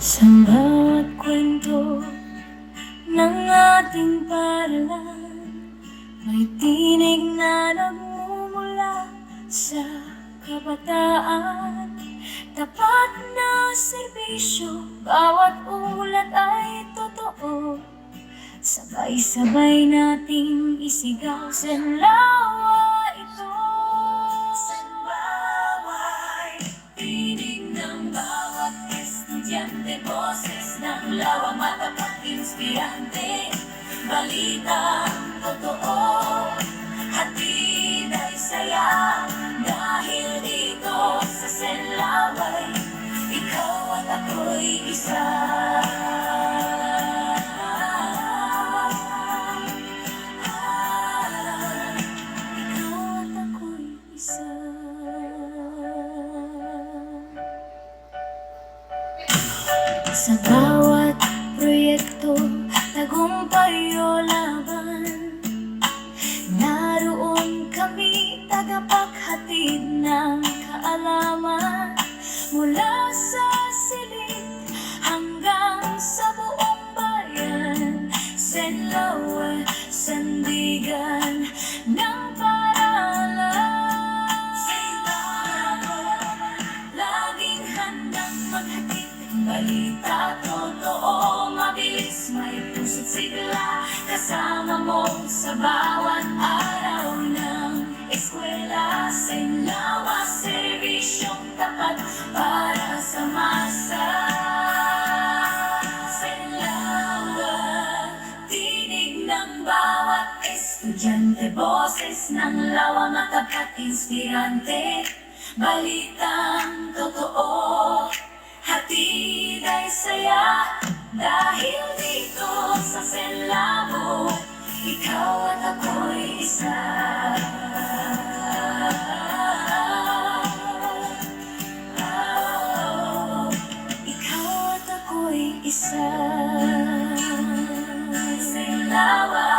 Sa bawat kwento ng ating paralan May tinig na nagmumula sa kabataan. Tapat na serbisyo, bawat ulat ay totoo. Sabay-sabay nating isigaw sa lawa estudyante Boses ng lawa matapat inspirante. Balitang totoo Sa bawat proyekto, tagumpay o laban Naroon kami tagapaghatid ng kaalaman. Mula sa silid hanggang sa buong bayan Senlawa, sandigan balita Totoo, mabilis, may puso't sigla. Kasama mo sa bawat araw ng eskwela Senlawa, serbisyong tapat para sa masa. Senlawa, tinig ng bawat estudyante Boses ng lawa, matapat, inspirante. Balitang totoo Hatid ay saya Dahil dito sa Senlabo Ikaw at ako'y isa. Ikaw at ako'y isa. Senlawa